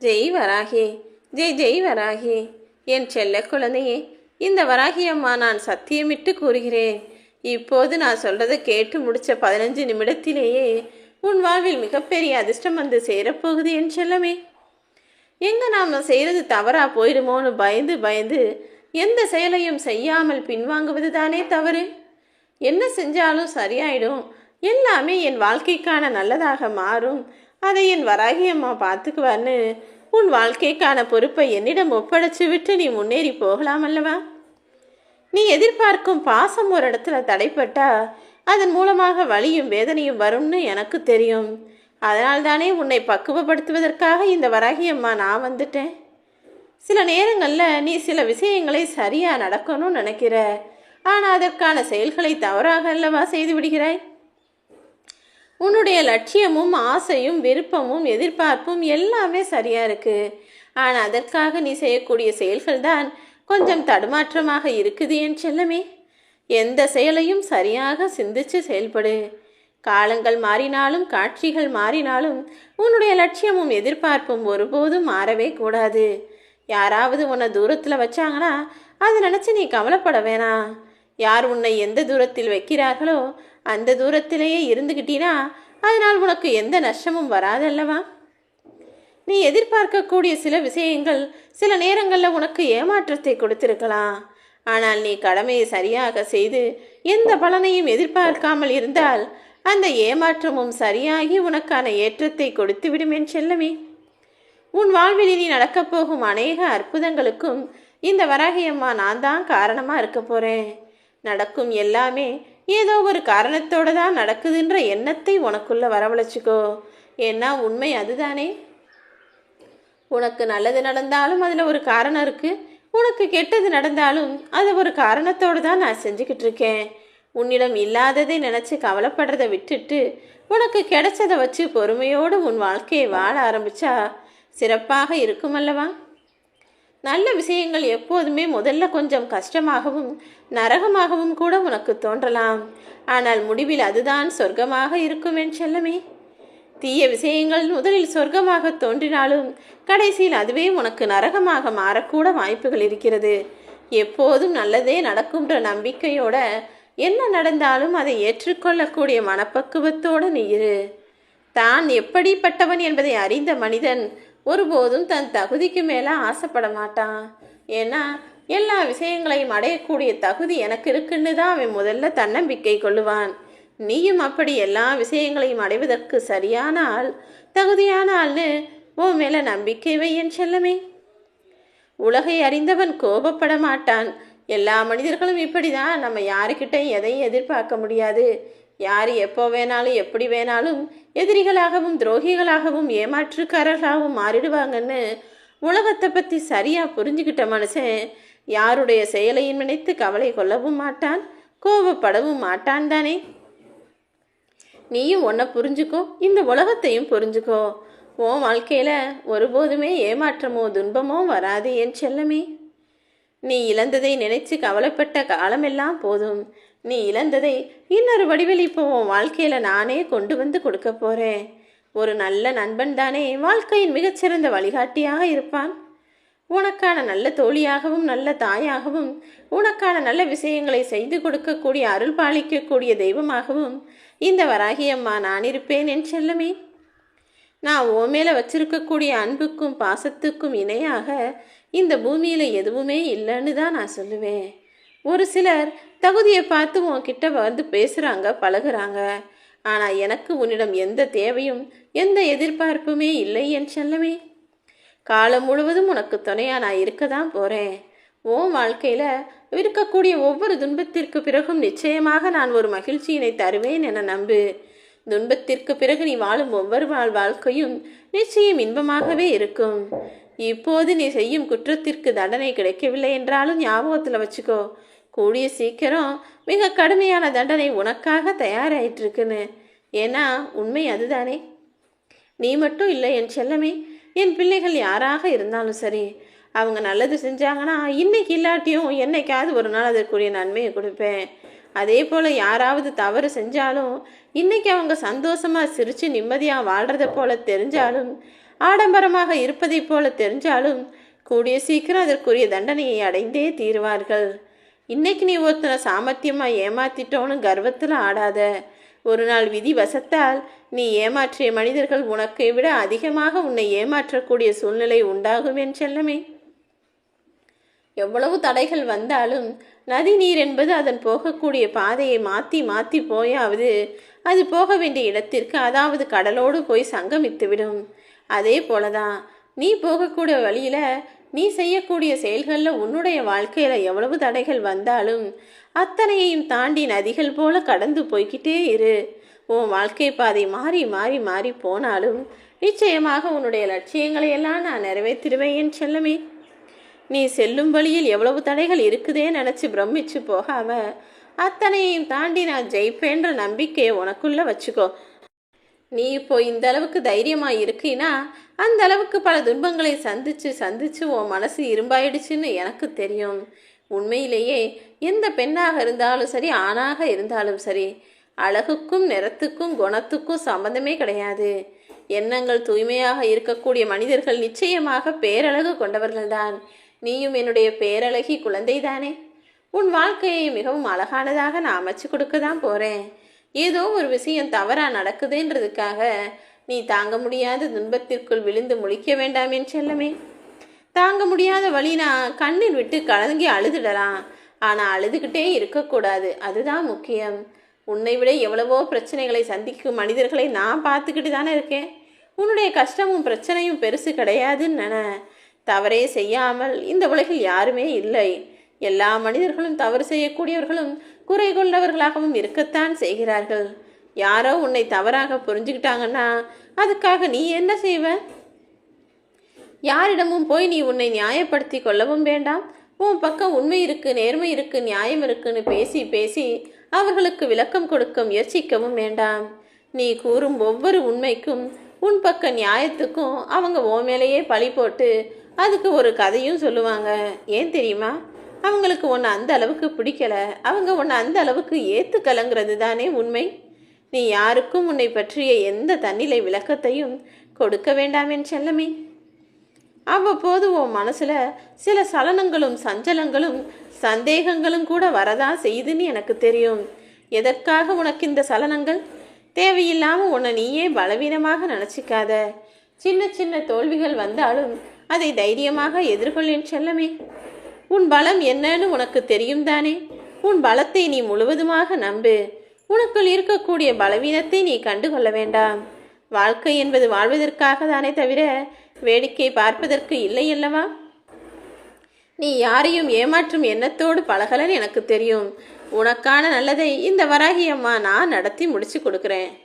ஜெய் வராகி ஜெய் ஜெய் வராகி. என் செல்ல குழந்தையே இந்த வராகி அம்மா நான் சத்தியமிட்டு கூறுகிறேன். இப்போது நான் சொல்கிறத கேட்டு முடிச்ச பதினஞ்சு நிமிடத்திலேயே உன் வாழ்வில் மிகப்பெரிய அதிர்ஷ்டம் வந்து சேரப்போகுது என் செல்லமே. எங்க நாம் செய்யறது தவறா போயிடுமோன்னு பயந்து பயந்து எந்த செயலையும் செய்யாமல் பின்வாங்குவது தானே தவறு? என்ன செஞ்சாலும் சரியாயிடும். எல்லாமே என் வாழ்க்கைக்கான நல்லதாக மாறும். அதை என் வராகி அம்மா பார்த்துக்குவார்னு உன் வாழ்க்கைக்கான பொறுப்பை என்னிடம் ஒப்படைச்சு விட்டு நீ முன்னேறி போகலாம் அல்லவா? நீ எதிர்பார்க்கும் பாசம் ஒரு இடத்துல தடைப்பட்டா அதன் மூலமாக வலியும் வேதனையும் வரும்னு எனக்கு தெரியும். அதனால் தானே உன்னை பக்குவப்படுத்துவதற்காக இந்த வராகி அம்மா நான் வந்துட்டேன். சில நேரங்களில் நீ சில விஷயங்களை சரியாக நடக்கணும்னு நினைக்கிற. ஆனால் அதற்கான செயல்களை தவறாக அல்லவா செய்து விடுகிறாய்? உன்னுடைய லட்சியமும் ஆசையும் விருப்பமும் எதிர்பார்ப்பும் எல்லாமே சரியாக இருக்குது ஆனால் அதற்காக நீ செய்யக்கூடிய செயல்கள் தான் கொஞ்சம் தடுமாற்றமாக இருக்குது என் செல்லமே. எந்த செயலையும் சரியாக சிந்திச்சு செயல்படு. காலங்கள் மாறினாலும் காட்சிகள் மாறினாலும் உன்னுடைய லட்சியமும் எதிர்பார்ப்பும் ஒருபோதும் மாறவே கூடாது. யாராவது உன்னை தூரத்தில் வச்சாங்கன்னா அதை நினச்சி நீ கவலைப்பட வேணாம். யார் உன்னை எந்த தூரத்தில் வைக்கிறார்களோ அந்த தூரத்திலேயே இருந்துக்கிட்டீனா அதனால் உனக்கு எந்த நஷ்டமும் வராதல்லவா? நீ எதிர்பார்க்கக்கூடிய சில விஷயங்கள் சில நேரங்களில் உனக்கு ஏமாற்றத்தை கொடுத்திருக்கலாம். ஆனால் நீ கடமையை சரியாக செய்து எந்த பலனையும் எதிர்பார்க்காமல் இருந்தால் அந்த ஏமாற்றமும் சரியாகி உனக்கான ஏற்றத்தை கொடுத்து விடும் என் செல்லமே. உன் வாழ்வில் இனி நடக்கப் போகும் அநேக அற்புதங்களுக்கும் இந்த வராகியம்மா நான் தான் காரணமாக இருக்க போகிறேன் நடக்கும் எல்லாமே ஏதோ ஒரு காரணத்தோட தான் நடக்குதுன்ற எண்ணத்தை உனக்குள்ளே வரவழைச்சிக்கோ. ஏன்னா உண்மை அதுதானே. உனக்கு நல்லது நடந்தாலும் அதில் ஒரு காரணம் இருக்குது உனக்கு கெட்டது நடந்தாலும் அது ஒரு காரணத்தோடு தான் நான் செஞ்சுக்கிட்டு இருக்கேன். உன்னிடம் இல்லாததை நினச்சி கவலைப்படுறதை விட்டுட்டு உனக்கு கிடைச்சதை வச்சு பொறுமையோடு உன் வாழ்க்கையை வாழ ஆரம்பித்தா சிறப்பாக இருக்குமல்லவா நல்ல விஷயங்கள் எப்போதுமே முதல்ல கொஞ்சம் கஷ்டமாகவும் நரகமாகவும் கூட உனக்கு தோன்றலாம். ஆனால் முடிவில் அதுதான் சொர்க்கமாக இருக்கும் என் செல்லமே. தீய விஷயங்கள் முதலில் சொர்க்கமாக தோன்றினாலும் கடைசியில் அதுவே உனக்கு நரகமாக மாறக்கூட வாய்ப்புகள் இருக்கிறது. எப்போதும் நல்லதே நடக்கும்ன்ற நம்பிக்கையோட என்ன நடந்தாலும் அதை ஏற்றுக்கொள்ளக்கூடிய மனப்பக்குவத்தோடு நீ இரு. தான் எப்படிப்பட்டவன் என்பதை அறிந்த மனிதன் ஒருபோதும் தன் தகுதிக்கு மேலே ஆசைப்பட மாட்டான் ஏன்னா எல்லா விஷயங்களையும் அடையக்கூடிய தகுதி எனக்கு இருக்குன்னு தான் அவன் முதல்ல தன்னம்பிக்கை கொள்ளுவான். நீயும் அப்படி எல்லா விஷயங்களையும் அடைவதற்கு சரியான ஆள் தகுதியான ஆள்னு உன் மேலே நம்பிக்கை வை என் செல்லமே. உலகை அறிந்தவன் கோபப்பட மாட்டான். எல்லா மனிதர்களும் இப்படி தான் நம்ம யாருக்கிட்டையும் எதையும் எதிர்பார்க்க முடியாது. யார் எப்போ வேணாலும் எப்படி வேணாலும் எதிரிகளாகவும் துரோகிகளாகவும் ஏமாற்றுக்காரர்களாகவும் மாறிடுவாங்கன்னு உலகத்தை பற்றி சரியாக புரிஞ்சுக்கிட்ட மனுஷன் யாருடைய செயலையும் நினைத்து கவலை கொள்ளவும் மாட்டான் கோபப்படவும் மாட்டான் தானே? நீயும் ஒன்றை புரிஞ்சுக்கோ இந்த உலகத்தையும் புரிஞ்சுக்கோ. உன் வாழ்க்கையில் ஒருபோதுமே ஏமாற்றமோ துன்பமோ வராது என் செல்லமே. நீ இழந்ததை நினைச்சு கவலைப்பட்ட காலமெல்லாம் போதும். நீ இழந்ததை இன்னொரு வடிவில் இப்போ உன் வாழ்க்கையில் நானே கொண்டு வந்து கொடுக்க போகிறேன் ஒரு நல்ல நண்பன் தானே வாழ்க்கையின் மிகச்சிறந்த வழிகாட்டியாக இருப்பான். உனக்கான நல்ல தோழியாகவும் நல்ல தாயாகவும் உனக்கான நல்ல விஷயங்களை செய்து கொடுக்கக்கூடிய அருள் பாலிக்கக்கூடிய தெய்வமாகவும் இந்த வராகியம்மா நான் இருப்பேன் என் செல்லமே. நான் ஓ மேலே வச்சிருக்கக்கூடிய அன்புக்கும் பாசத்துக்கும் இணையாக இந்த பூமியில் எதுவுமே இல்லைன்னு தான் நான் சொல்லுவேன். ஒரு சிலர் தகுதியை பார்த்து உன்கிட்ட வந்து பேசுகிறாங்க பழகுறாங்க. ஆனால் எனக்கு உன்னிடம் எந்த தேவையும் எந்த எதிர்பார்ப்புமே இல்லை என் செல்லமே. காலம் முழுவதும் உனக்கு துணையாக நான் இருக்க தான் போகிறேன் உன் வாழ்க்கையில் இருக்கக்கூடிய ஒவ்வொரு துன்பத்திற்கு பிறகும் நிச்சயமாக நான் ஒரு மகிழ்ச்சியினை தருவேன் என நம்பு. துன்பத்திற்கு பிறகு நீ வாழும் ஒவ்வொரு வாழ் வாழ்க்கையும் நிச்சயம் இன்பமாகவே இருக்கும். இப்போது நீ செய்யும் குற்றத்திற்கு தண்டனை கிடைக்கவில்லை என்றாலும் ஞாபகத்தில் வச்சுக்கோ. கூடிய சீக்கிரம் மிக கடுமையான தண்டனை உனக்காக தயாராயிட்டுருக்குன்னு. ஏன்னா உண்மை அதுதானே. நீ மட்டும் இல்லை என் செல்லமே. என் பிள்ளைகள் யாராக இருந்தாலும் சரி அவங்க நல்லது செஞ்சாங்கன்னா இன்னைக்கு இல்லாட்டியும் என்னைக்காவது ஒரு நாள் அதற்குரிய நன்மையை கொடுப்பேன். அதே போல் யாராவது தவறு செஞ்சாலும் இன்னைக்கு அவங்க சந்தோஷமாக சிரித்து நிம்மதியாக வாழ்கிறத போல தெரிஞ்சாலும் ஆடம்பரமாக இருப்பதைப் போல தெரிஞ்சாலும் கூடிய சீக்கிரம் அதற்குரிய தண்டனையை அடைந்தே தீருவார்கள். இன்னைக்கு நீ ஒருத்தனை சாமர்த்தியமாக ஏமாத்திட்டோன்னு கர்வத்தில் ஆடாத. ஒரு நாள் விதி வசத்தால் நீ ஏமாற்றிய மனிதர்கள் உனக்கை விட அதிகமாக உன்னை ஏமாற்றக்கூடிய சூழ்நிலை உண்டாகும் என் செல்லமே. எவ்வளவு தடைகள் வந்தாலும் நதி நீர் என்பது அதன் போகக்கூடிய பாதையை மாற்றி மாற்றி போயாவது அது போக வேண்டிய இடத்திற்கு அதாவது கடலோடு போய் சங்கமித்துவிடும். அதே போல தான் நீ போகக்கூடிய வழியில் நீ செய்யக்கூடிய செயல்களில் உன்னுடைய வாழ்க்கையில் எவ்வளவு தடைகள் வந்தாலும் அத்தனையையும் தாண்டி நதிகள் போல கடந்து போய்கிட்டே இரு. உன் வாழ்க்கை பாதை மாறி மாறி மாறி போனாலும் நிச்சயமாக உன்னுடைய லட்சியங்களை எல்லாம் நான் நிறைவேற்றிடுவேன் என் செல்லமே. நீ செல்லும் வழியில் எவ்வளவு தடைகள் இருக்குதே நினச்சி பிரமிச்சு போகாம அத்தனையும் தாண்டி நான் ஜெயிப்பேன்ற நம்பிக்கையை உனக்குள்ளே வச்சுக்கோ. நீ இப்போ இந்த அளவுக்கு தைரியமாக இருக்கீன்னா அந்த அளவுக்கு பல துன்பங்களை சந்திச்சு சந்திச்சு உன் மனசு இரும்பாயிடுச்சுன்னு எனக்கு தெரியும். உண்மையிலேயே எந்த பெண்ணாக இருந்தாலும் சரி ஆணாக இருந்தாலும் சரி அழகுக்கும் நிறத்துக்கும் குணத்துக்கும் சம்பந்தமே கிடையாது. எண்ணங்கள் தூய்மையாக இருக்கக்கூடிய மனிதர்கள் நிச்சயமாக பேரழகு கொண்டவர்கள்தான். நீயும் என்னுடைய பேரழகி குழந்தைதானே? உன் வாழ்க்கையை மிகவும் அழகானதாக நான் அமைச்சு கொடுக்க தான் போகிறேன் ஏதோ ஒரு விஷயம் தவறாக நடக்குதுன்றதுக்காக நீ தாங்க முடியாத துன்பத்திற்குள் விழுந்து முழிக்க வேண்டாம் என் செல்லமே. தாங்க முடியாத வழினா கண்ணீர் விட்டு கலங்கி அழுதுடலாம். ஆனால் அழுதுகிட்டே இருக்கக்கூடாது. அதுதான் முக்கியம். உன்னை விட எவ்வளவோ பிரச்சனைகளை சந்திக்கும் மனிதர்களை நான் பார்த்துக்கிட்டு தானே இருக்கேன். உன்னுடைய கஷ்டமும் பிரச்சனையும் பெருசு கிடையாதுன்னு நினை தவறே செய்யாமல் இந்த உலகில் யாருமே இல்லை. எல்லா மனிதர்களும் தவறு செய்யக்கூடியவர்களும் குறை கொண்டவர்களாகவும் இருக்கத்தான் செய்கிறார்கள். யாரோ உன்னை தவறாக புரிஞ்சுக்கிட்டாங்கன்னா அதுக்காக நீ என்ன செய்வ? யாரிடமும் போய் நீ உன்னை நியாயப்படுத்தி கொள்ளவும் வேண்டாம். உன் பக்கம் உண்மை இருக்கு நேர்மை இருக்கு நியாயம் இருக்குன்னு பேசி பேசி அவர்களுக்கு விளக்கம் கொடுக்க முயற்சிக்கவும் வேண்டாம். நீ கூறும் ஒவ்வொரு உண்மைக்கும் உன் பக்க நியாயத்துக்கும் அவங்க ஓ மேலேயே பழி போட்டு அதுக்கு ஒரு கதையும் சொல்லுவாங்க. ஏன் தெரியுமா? அவங்களுக்கு உன்னை அந்த அளவுக்கு பிடிக்கல. அவங்க உன்னை அந்த அளவுக்கு ஏற்றுக்கலங்கிறது தானே உண்மை. நீ யாருக்கும் உன்னை பற்றிய எந்த தன்னிலை விளக்கத்தையும் கொடுக்க வேண்டாம் என் செல்லமே. அவ்வப்போது உன் மனசுல சில சலனங்களும் சஞ்சலங்களும் சந்தேகங்களும் கூட வரதா செய்யுதுன்னு எனக்கு தெரியும். எதற்காக உனக்கு இந்த சலனங்கள்? தேவையில்லாமல் உன்னை நீயே பலவீனமாக நினச்சிக்காத. சின்ன சின்ன தோல்விகள் வந்தாலும் அதை தைரியமாக எதிர்கொள்ளேன் செல்லமே. உன் பலம் என்னன்னு உனக்கு தெரியும் தானே? உன் பலத்தை நீ முழுவதுமாக நம்பு. உனக்குள் இருக்கக்கூடிய பலவீனத்தை நீ கண்டுகொள்ள வேண்டாம். வாழ்க்கை என்பது வாழ்வதற்காக தானே தவிர வேடிக்கை பார்ப்பதற்கு இல்லை அல்லவா? நீ யாரையும் ஏமாற்றும் எண்ணத்தோடு பழகலன்னு எனக்கு தெரியும். உனக்கான நல்லதை இந்த வராகி அம்மா நான் நடத்தி முடிச்சு கொடுக்குறேன்.